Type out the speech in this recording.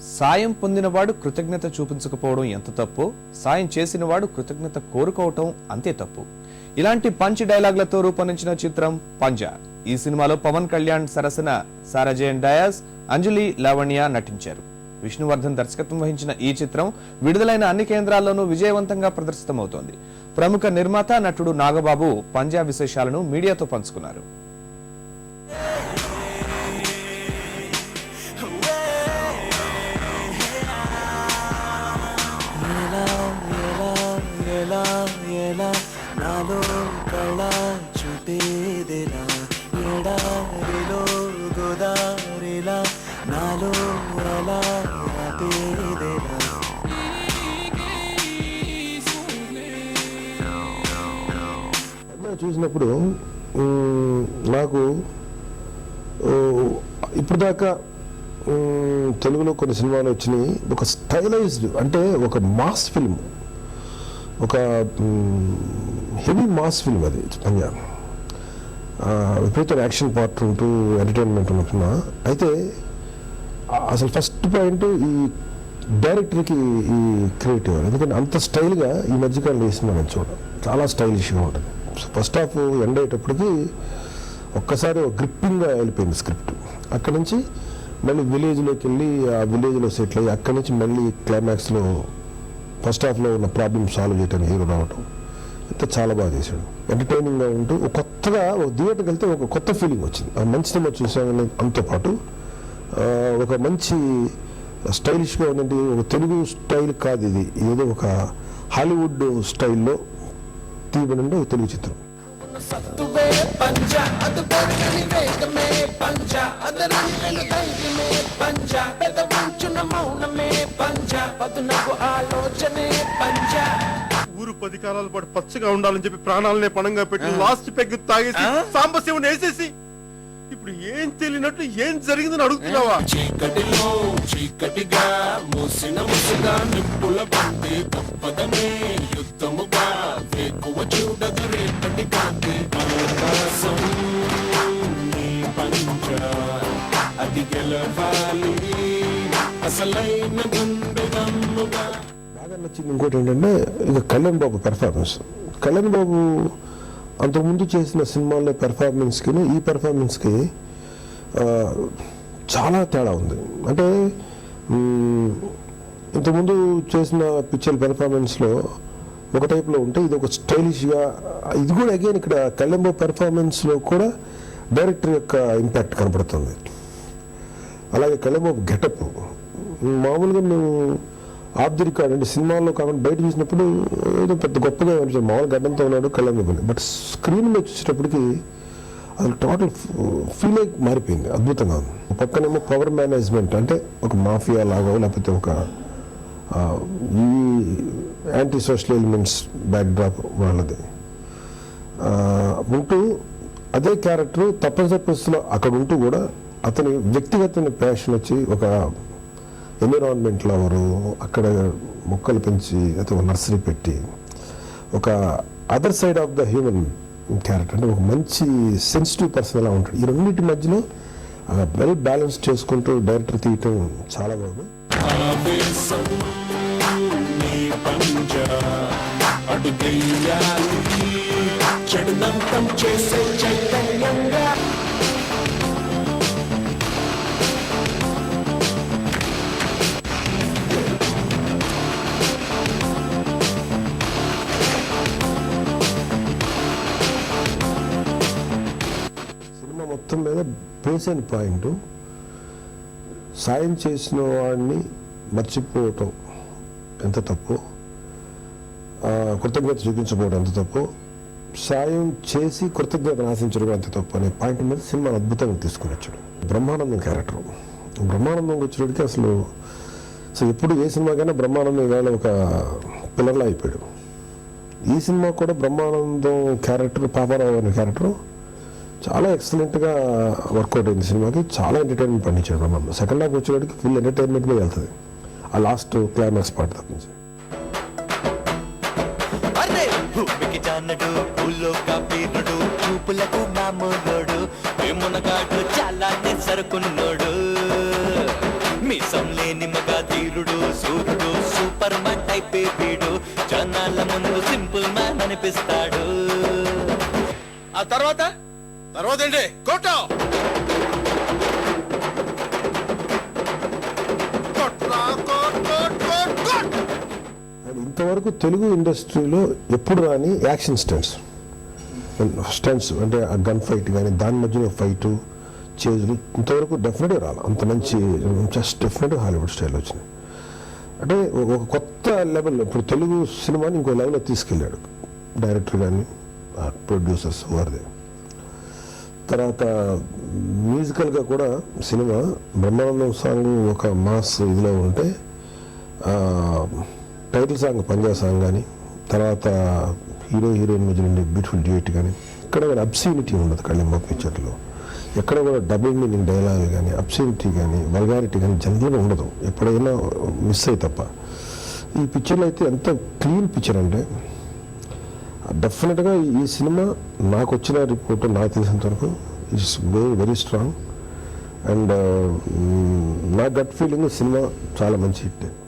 సాయం పొందినవాడు కృతజ్ఞత చూపించకపోవడం ఎంత తప్పు? సాయం చేసినవాడు కృతజ్ఞత కోరుకోవటం అంతే తప్పు. ఇలాంటి పంచ్ డైలాగ్లతో రూపొందించిన చిత్రం పంజా. ఈ సినిమాలో పవన్ కళ్యాణ్ సరసన సారాజయన్ డయాస్ అంజలి లావణ్య నటించారు. విష్ణువర్ధన్ దర్శకత్వం వహించిన ఈ చిత్రం విడుదలైన అన్ని కేంద్రాల్లోనూ విజయవంతంగా ప్రదర్శితమవుతోంది. ప్రముఖ నిర్మాత నటుడు నాగబాబు పంజా విశేషాలను మీడియాతో పంచుకున్నారు. నాలో కళ చూపేదెలా ఎడారిలో గోదారిలా నాలో అలా ఆపేదెలా చూసినప్పుడు నాకు ఓ, ఇప్పుడు దాకా తెలుగులో కొన్ని సినిమాలు వచ్చినాయి. ఒక స్టైలైజ్డ్ అంటే ఒక మాస్ ఫిల్మ్ ఒక హెవీ మాస్ ఫిల్మ్ అది పంజాబ్ విపరీత యాక్షన్ పార్ట్ ఉంటూ ఎంటర్టైన్మెంట్ ఉన్నప్పుడు అయితే అసలు ఫస్ట్ పాయింట్ ఈ డైరెక్టర్కి ఈ క్రియేటివ్. ఎందుకంటే అంత స్టైల్గా ఈ మధ్యకాలంలో ఈ సినిమా చూడ చాలా స్టైలిష్గా ఉంటుంది. సో ఫస్ట్ హాఫ్ ఎండ్ అయ్యేటప్పటికి ఒక్కసారి గ్రిప్పింగ్గా వెళ్ళిపోయింది స్క్రిప్ట్. అక్కడ నుంచి మళ్ళీ విలేజ్లోకి వెళ్ళి ఆ విలేజ్లో సెటిల్ అయ్యి అక్కడి నుంచి మళ్ళీ క్లైమాక్స్లో ఫస్ట్ హాఫ్లో ఉన్న ప్రాబ్లమ్ సాల్వ్ చేయడానికి హీరో రావటం. అంతా చాలా బాగా చేశాడు. ఎంటర్టైనింగ్గా ఉంటూ కొత్తగా ఒక థియేటర్కి వెళ్తే ఒక కొత్త ఫీలింగ్ వచ్చింది. ఆ మంచి సినిమా చూసామని అంతో పాటు ఒక మంచి స్టైలిష్గా ఉన్నది ఒక తెలుగు స్టైల్ కాదు ఇది. ఏదో ఒక హాలీవుడ్ స్టైల్లో తీయబడిన ఒక తెలుగు చిత్రం. పచ్చగా ఉండాలని చెప్పి ప్రాణాలనే పణంగా పెట్టి లాస్ట్ పెగ్ తాగేసి సాంబశివుని వేసేసి ఇప్పుడు ఏం తెలియనట్లు ఏం జరిగిందని అడుగుతున్నావా? చీకటిలో చీకటిగా మూసిన ముసుగా నిప్పుల బండి తప్పదనే యుద్ధముగా వేకువ చూడదు రేపటి కాంతి. నీ పంచ అది గెలవాలి. అసలైన గుండె దమ్ముగా బాగా నచ్చింది ఇంకోటి ఏంటంటే ఇక కళ్యాణ్ బాబు పెర్ఫార్మెన్స్ కళ్యాణ్ బాబు అంతకుముందు చేసిన సినిమాల్లో పెర్ఫార్మెన్స్కి ఈ పెర్ఫార్మెన్స్కి చాలా తేడా ఉంది. అంటే ఇంతకుముందు చేసిన పిక్చర్ పెర్ఫార్మెన్స్లో ఒక టైప్లో ఉంటే ఇది ఒక స్టైలిష్గా ఇది కూడా అగైన్ ఇక్కడ కళ్యాణ్ బాబు పెర్ఫార్మెన్స్లో కూడా డైరెక్టర్ యొక్క ఇంపాక్ట్ కనపడుతుంది. అలాగే కళ్ళబాబు గెటప్ మామూలుగా మేము ఆఫ్ ది రికార్డ్ అంటే సినిమాల్లో కాకుండా బయట చూసినప్పుడు ఏదో పెద్ద గొప్పగా అనిపించారు మామూలు గడ్డంతో ఉన్నాడు కళ్ళబాబుని బట్ స్క్రీన్ మీద చూసేటప్పటికి అది టోటల్ ఫీల్ అయి మారిపోయింది అద్భుతంగా ఉంది. పక్కనేమో పవర్ మేనేజ్మెంట్ అంటే ఒక మాఫియా లాగా లేకపోతే ఒక ఈ యాంటీ సోషల్ ఎలిమెంట్స్ బ్యాక్డ్రాప్ వాళ్ళది. ఉంటూ అదే క్యారెక్టర్ తప్పనిసరి పరిస్థితుల్లో అక్కడ ఉంటూ కూడా అతని వ్యక్తిగత ప్యాషన్ వచ్చి ఒక ఎన్విరాన్మెంట్ లవరు అక్కడ మొక్కలు పెంచి అతను నర్సరీ పెట్టి ఒక other side of the human character అంటే ఒక మంచి సెన్సిటివ్ పర్సన్ ఎలా ఉంటాడు? ఈ రెండింటి మధ్యలో వెల్ బ్యాలెన్స్ చేసుకుంటూ డైరెక్టర్ తీయటం చాలా బాగుంది. ఆవేశం చేసే మొత్తం మీద బేస్ అండ్ పాయింట్. సాయం చేసిన వాడిని మర్చిపోవటం ఎంత తప్పు? కృతజ్ఞత చూపించకపోవడం ఎంత తప్పు? సాయం చేసి కృతజ్ఞత ఆశించడం ఎంత తప్పు అనే పాయింట్ మీద సినిమా అద్భుతంగా తీసుకుని వచ్చాడు. బ్రహ్మానందం క్యారెక్టర్. బ్రహ్మానందం వచ్చేటికి అసలు సో ఎప్పుడు ఏ సినిమాకైనా బ్రహ్మానందం ఇవాళ ఒక పిల్లర్లా అయిపోయాడు. ఈ సినిమా కూడా బ్రహ్మానందం క్యారెక్టర్ పాపారావు అనే క్యారెక్టర్ చాలా ఎక్సలెంట్గా వర్కౌట్ అయింది సినిమాకి. చాలా ఎంటర్టైన్మెంట్ పండించాడు బ్రహ్మానందం సెకండ్ హాఫ్ వచ్చేవాడికి ఫుల్ ఎంటర్టైన్మెంట్ మీద వెళ్తుంది. ఆ లాస్ట్ క్లైమాక్స్ పార్ట్ తప్పించి చూపులకు మామూలోడు వేమునగాడు చాలా సరుకున్నోడు. మీసం లేని మగ ధీరుడు సూర్యుడు సూపర్ మ్యాన్ టైప్ వీడు జనాల ముందు సింపుల్ మ్యాన్ అనిపిస్తాడు. ఆ తర్వాత? తర్వాత ఏంటి కొట్టో ఇంతవరకు తెలుగు ఇండస్ట్రీలో ఎప్పుడు రాని యాక్షన్ స్టంట్స్. స్టంట్స్ అంటే ఆ గన్ ఫైట్ కానీ దాని మధ్యలో ఫైట్ చేజులు ఇంతవరకు డెఫినెట్గా రాలి. అంత మంచి జస్ట్ డెఫినెట్గా హాలీవుడ్ స్టైల్ వచ్చింది. అంటే ఒక కొత్త లెవెల్ ఇప్పుడు తెలుగు సినిమాని ఇంకో లెవెల్లో తీసుకెళ్ళాడు. డైరెక్టర్ కానీ ప్రొడ్యూసర్స్ వారిదే. తర్వాత మ్యూజికల్గా కూడా సినిమా బ్రహ్మానందం సాంగ్ ఒక మాస్ ఇదిలో ఉంటే టైటిల్ సాంగ్ పంజా సాంగ్ కానీ తర్వాత హీరో హీరోయిన్ మధ్య ఉండే బ్యూటిఫుల్ డ్యూట్ కానీ ఎక్కడ కూడా అబ్సీనిటీ ఉండదు కళ్యాణ పిక్చర్లో. ఎక్కడ కూడా డబుల్ మీనింగ్ డైలాగ్ కానీ అబ్సీనిటీ కానీ వల్గారిటీ కానీ జనరల్గా ఉండదు. ఎప్పుడైనా మిస్ అయ్యి తప్ప. ఈ పిక్చర్లో అయితే ఎంత క్లీన్ పిక్చర్ అంటే డెఫినెట్గా ఈ సినిమా నాకు వచ్చిన రిపోర్ట్ నాకు తెలిసినంత వరకు it's very very strong and నా గట్ ఫీలింగ్ సినిమా చాలా మంచి హిట్.